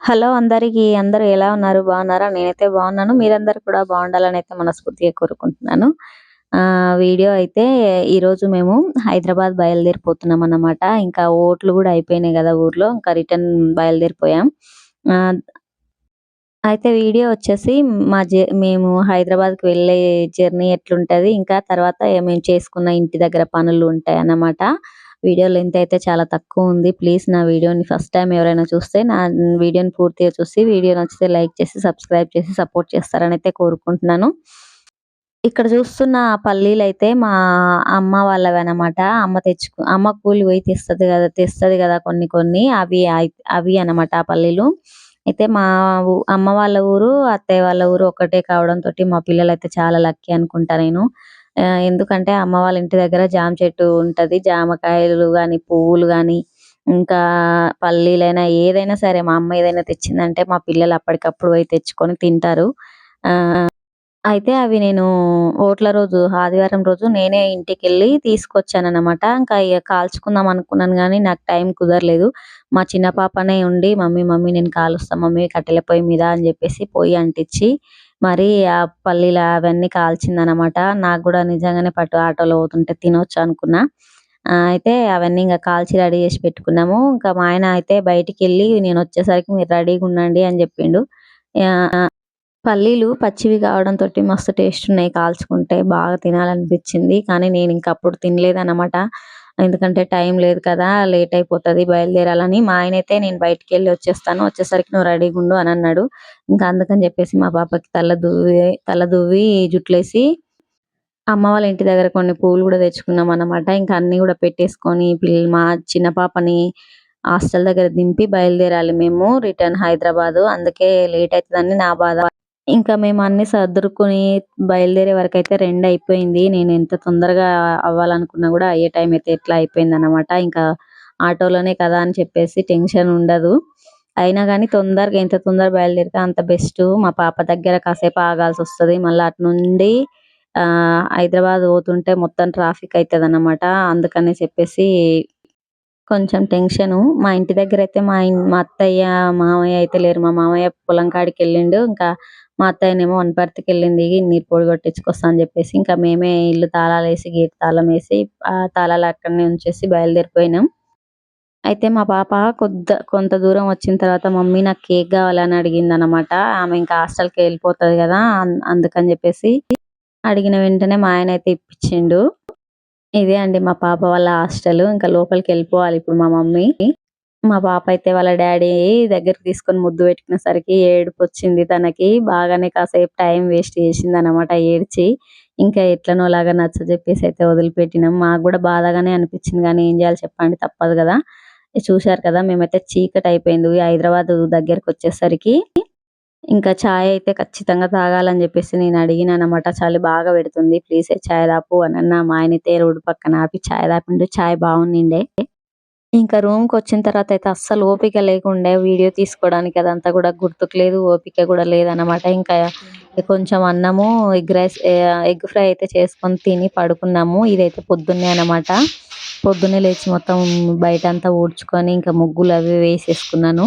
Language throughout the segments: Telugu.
హలో అందరికీ అందరూ ఎలా ఉన్నారు? బాగున్నారా? నేనైతే బాగున్నాను. మీరందరూ కూడా బాగుండాలని అయితే మనస్ఫూర్తిగా కోరుకుంటున్నాను. ఆ వీడియో అయితే ఈరోజు మేము హైదరాబాద్ బయలుదేరిపోతున్నాం అన్నమాట. ఇంకా ఓట్లు కూడా అయిపోయినాయి కదా ఊర్లో. ఇంకా రిటర్న్ బయలుదేరిపోయాం. ఆ అయితే వీడియో వచ్చేసి మా జ మేము హైదరాబాద్కి వెళ్ళే జర్నీ ఎట్లుంటుంది ఇంకా తర్వాత మేము చేసుకున్న ఇంటి దగ్గర పనులు ఉంటాయి అన్నమాట వీడియో లెంత్ అయితే చాలా తక్కువ ఉంది. ప్లీజ్ నా వీడియోని ఫస్ట్ టైం ఎవరైనా చూస్తే నా వీడియోని పూర్తిగా చూసి వీడియో నచ్చితే లైక్ చేసి సబ్స్క్రైబ్ చేసి సపోర్ట్ చేస్తారని అయితే కోరుకుంటున్నాను. ఇక్కడ చూస్తున్న పల్లీలు అయితే మా అమ్మ వాళ్ళవి అనమాట అమ్మ తెచ్చుకు అమ్మ కూలి పోయి తెస్తుంది కదా తెస్తుంది కదా కొన్ని కొన్ని. అవి అవి అనమాట ఆ పల్లీలు. అయితే మా అమ్మ వాళ్ళ ఊరు అత్తయ్య వాళ్ళ ఊరు ఒకటే కావడంతో మా పిల్లలు అయితే చాలా లక్కీ అనుకుంటా నేను. ఎందుకంటే అమ్మ వాళ్ళ ఇంటి దగ్గర జామ చెట్టు ఉంటది. జామకాయలు గాని పువ్వులు గాని ఇంకా పల్లీలైనా ఏదైనా సరే మా అమ్మ ఏదైనా తెచ్చిందంటే మా పిల్లలు అప్పటికప్పుడు పోయి తెచ్చుకొని తింటారు. ఆ అయితే అవి నేను ఓట్ల రోజు ఆదివారం రోజు నేనే ఇంటికి వెళ్ళి తీసుకొచ్చాను ఇంకా ఇక కాల్చుకుందాం అనుకున్నాను కానీ నాకు టైం కుదరలేదు. మా చిన్న పాపనే ఉండి మమ్మీ మమ్మీ నేను కాలుస్తాను మమ్మీ కట్టెల పొయ్యి మీద అని చెప్పేసి పొయ్యి అంటించి మరి ఆ పల్లీలు అవన్నీ కాల్చిందనమాట నాకు కూడా నిజంగానే పట్టు ఆటోలో పోతుంటే తినొచ్చు అనుకున్నా. అయితే అవన్నీ ఇంకా కాల్చి రెడీ చేసి పెట్టుకున్నాము. ఇంకా మా ఆయన అయితే బయటికి వెళ్ళి నేను వచ్చేసరికి మీరు రెడీగా ఉండండి అని చెప్పిండు. పల్లీలు పచ్చివి కావడంతో మస్తు టేస్ట్ ఉన్నాయి. కాల్చుకుంటే బాగా తినాలనిపించింది. కానీ నేను ఇంకా అప్పుడు తినలేదన్నమాట. ఎందుకంటే టైం లేదు కదా లేట్ అయిపోతుంది బయలుదేరాలని. మా ఆయన అయితే నేను బయటికి వెళ్ళి వచ్చేస్తాను. వచ్చేసరికి నువ్వు రెడీగా ఉండు అని అన్నాడు. ఇంకా అందుకని చెప్పేసి మా పాపకి తల దువ్వి తల దువ్వి జుట్లేసి అమ్మ వాళ్ళ ఇంటి దగ్గర కొన్ని పూలు కూడా తెచ్చుకున్నాం అనమాట ఇంకా అన్ని కూడా పెట్టేసుకొని పిల్ల మా చిన్న పాపని హాస్టల్ దగ్గర దింపి బయలుదేరాలి మేము. రిటర్న్ హైదరాబాద్. అందుకే లేట్ అవుతుందని నా బాధ. ఇంకా మేము అన్ని సర్దుకుని బయలుదేరే వరకు అయితే రెండు అయిపోయింది. నేను ఎంత తొందరగా అవ్వాలనుకున్నా కూడా అయ్యే టైం అయితే ఎట్లా అయిపోయింది అనమాట ఇంకా ఆటోలోనే కదా అని చెప్పేసి టెన్షన్ ఉండదు. అయినా కానీ తొందరగా ఎంత తొందరగా బయలుదేరితే అంత బెస్ట్. మా పాప దగ్గర కాసేపు ఆగాల్సి వస్తుంది. మళ్ళీ అటు నుండి హైదరాబాద్ పోతుంటే మొత్తం ట్రాఫిక్ అవుతుంది అనమాట అందుకని చెప్పేసి కొంచెం టెన్షన్. మా ఇంటి దగ్గర అయితే మా మా అత్తయ్య మామయ్య అయితే లేరు. మా మామయ్య పొలం కాడికి వెళ్ళిండు ఇంకా మా అత్తయ్యనేమో వనపర్తికి వెళ్ళింది. నీరు పొడి కొట్టించుకొస్తా అని చెప్పేసి ఇంకా మేమే ఇల్లు తాళాలు వేసి గేట్ తాళం వేసి ఆ తాళాలు అక్కడనే ఉంచేసి బయలుదేరిపోయినాం. అయితే మా పాప కొద్ద కొంత దూరం వచ్చిన తర్వాత మమ్మీ నాకు కేక్ కావాలని అడిగింది అనమాట ఆమె ఇంకా హాస్టల్కి వెళ్ళిపోతుంది కదా. అందుకని చెప్పేసి అడిగిన వెంటనే మా ఆయన అయితే ఇప్పించిండు. ఇదే అండి మా పాప వాళ్ళ హాస్టల్. ఇంకా లోపలికి వెళ్ళిపోవాలి ఇప్పుడు మా మమ్మీ. మా పాప అయితే వాళ్ళ డాడీ దగ్గరికి తీసుకొని ముద్దు పెట్టుకునేసరికి ఏడుపు వచ్చింది తనకి. బాగానే కాసేపు టైం వేస్ట్ చేసింది అనమాట ఏడ్చి. ఇంకా ఎట్లనో లాగా నచ్చ చెప్పేసి అయితే వదిలిపెట్టినాం. మాకు కూడా బాధగానే అనిపించింది కానీ ఏం చేయాలి చెప్పండి తప్పదు కదా. చూశారు కదా మేమైతే చీకటి అయిపోయింది హైదరాబాద్ దగ్గరకు వచ్చేసరికి ఇంకా ఛాయ్ అయితే ఖచ్చితంగా తాగాలని చెప్పేసి నేను అడిగిన అనమాట చలి బాగా పెడుతుంది. ప్లీజ్ ఛాయ్ దాపు అని అన్న మా ఆయన అయితే రోడ్డు పక్కన ఆపి ఛాయ్ దాపిండు ఛాయ్ బాగుండిండే. ఇంకా రూమ్కి వచ్చిన తర్వాత అయితే అస్సలు ఓపిక లేకుండే వీడియో తీసుకోవడానికి. అదంతా కూడా గుర్తుకు లేదు ఓపిక కూడా లేదనమాట ఇంకా కొంచెం అన్నము ఎగ్ రైస్ ఎగ్ ఫ్రై అయితే చేసుకొని తిని పడుకున్నాము. ఇదైతే పొద్దున్నే అనమాట పొద్దున్నే లేచి మొత్తం బయట అంతా ఊడ్చుకొని ఇంకా ముగ్గులు అవి వేసేసుకున్నాను.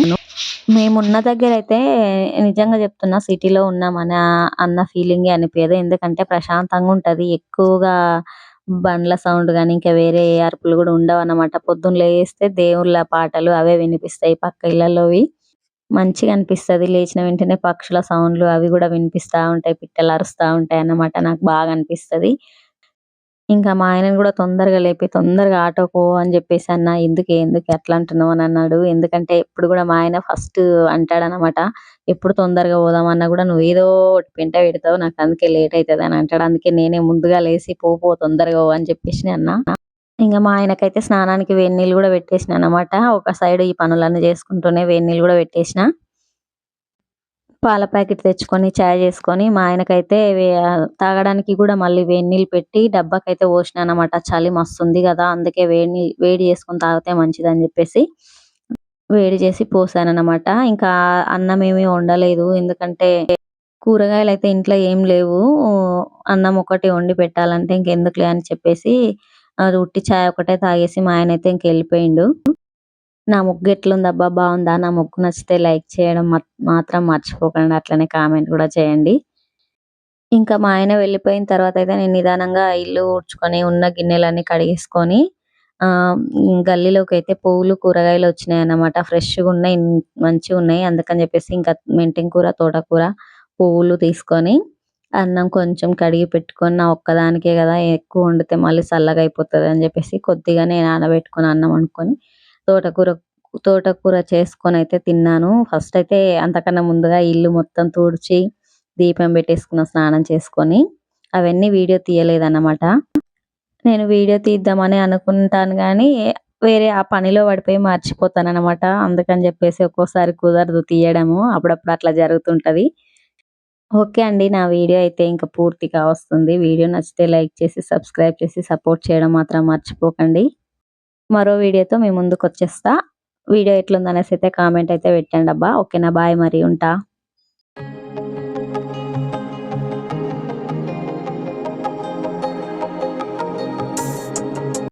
మేమున్న దగ్గర అయితే నిజంగా చెప్తున్నా సిటీలో ఉన్నామని అన్న ఫీలింగే అనిపించదు ఎందుకంటే ప్రశాంతంగా ఉంటది ఎక్కువగా బండ్ల సౌండ్ కానీ ఇంకా వేరే ఏ అరుపులు కూడా ఉండవు అన్నమాట పొద్దున్న లేస్తే దేవుళ్ళ పాటలు అవే వినిపిస్తాయి పక్క ఇళ్ళలోవి మంచిగా అనిపిస్తుంది. లేచిన వెంటనే పక్షుల సౌండ్లు అవి కూడా వినిపిస్తా ఉంటాయి పిట్టలు అరుస్తూ ఉంటాయి అన్నమాట నాకు బాగా అనిపిస్తుంది. ఇంకా మా ఆయనను కూడా తొందరగా లేపి తొందరగా ఆటో పో అని చెప్పేసి అన్న ఎందుకు ఎందుకు ఎట్లా అంటున్నావు? అని అన్నాడు. ఎందుకంటే ఎప్పుడు కూడా మా ఆయన ఫస్ట్ అంటాడనమాట ఎప్పుడు తొందరగా పోదామన్నా కూడా నువ్వు ఏదో ఒకటి పెంట పెడతావు నాకు అందుకే లేట్ అవుతుంది అని అంటాడు. అందుకే నేనే ముందుగా లేచి పో పో తొందరగా అని చెప్పేసి అన్న. ఇంకా మా ఆయనకైతే స్నానానికి వేడి నీళ్ళు కూడా పెట్టేసిన అనమాట ఒక సైడ్ ఈ పనులన్నీ చేసుకుంటూనే వేడి నీళ్ళు కూడా పెట్టేసిన. పాల ప్యాకెట్ తెచ్చుకొని చాయ్ చేసుకొని మా ఆయనకైతే తాగడానికి కూడా మళ్ళీ వేడి నీళ్ళు పెట్టి డబ్బాకైతే పోసిన అనమాట చలి మస్తుంది కదా అందుకే వేడి వేడి చేసుకొని తాగితే మంచిది అని చెప్పేసి వేడి చేసి పోసాను ఇంకా అన్నం ఏమీ వండలేదు. ఎందుకంటే కూరగాయలు అయితే ఇంట్లో ఏం లేవు. అన్నం ఒకటి వండి పెట్టాలంటే ఇంకెందుకులే అని చెప్పేసి అది ఉట్టి చాయ్ ఒకటే తాగేసి మా ఆయన అయితే ఇంక వెళ్ళిపోయిండు నా ముగ్గు ఎట్లుందబ్బా? బాగుందా? నా ముగ్గు నచ్చితే లైక్ చేయడం మాత్రం మర్చిపోకండి. అట్లనే కామెంట్ కూడా చేయండి. ఇంకా మా ఆయన వెళ్ళిపోయిన తర్వాత అయితే నేను నిదానంగా ఇల్లు ఊడ్చుకొని ఉన్న గిన్నెలన్నీ కడిగేసుకొని గల్లీలోకి అయితే పువ్వులు కూరగాయలు వచ్చినాయి అన్నమాట ఫ్రెష్గా ఉన్నాయి మంచిగా ఉన్నాయి. అందుకని చెప్పేసి ఇంకా మెంటింగ్ కూర తోటకూర పువ్వులు తీసుకొని అన్నం కొంచెం కడిగి పెట్టుకొని నా ఒక్కదానికే కదా ఎక్కువ వండితే మళ్ళీ చల్లగా అయిపోతుంది అని చెప్పేసి కొద్దిగానే నానబెట్టుకుని అన్నం వండుకొని తోటకూర తోటకూర చేసుకొని అయితే తిన్నాను. ఫస్ట్ అయితే అంతకన్నా ముందుగా ఇల్లు మొత్తం తుడిచి దీపం పెట్టేసుకున్న స్నానం చేసుకొని అవన్నీ వీడియో తీయలేదన్నమాట. నేను వీడియో తీద్దామని అనుకుంటాను కానీ వేరే ఆ పనిలో పడిపోయి మర్చిపోతాను అనమాట అందుకని చెప్పేసి ఒక్కోసారి కుదరదు తీయడము. అప్పుడప్పుడు అట్లా జరుగుతుంటుంది. ఓకే అండి నా వీడియో అయితే ఇంకా పూర్తిగా వస్తుంది. వీడియో నచ్చితే లైక్ చేసి సబ్స్క్రైబ్ చేసి సపోర్ట్ చేయడం మాత్రం మర్చిపోకండి. మరో వీడియోతో మీ ముందుకు వచ్చేస్తా వీడియో ఎట్లుందనేసి అయితే కామెంట్ అయితే పెట్టండి అబ్బా. ఓకేనా? బాయ్ మరి ఉంటా.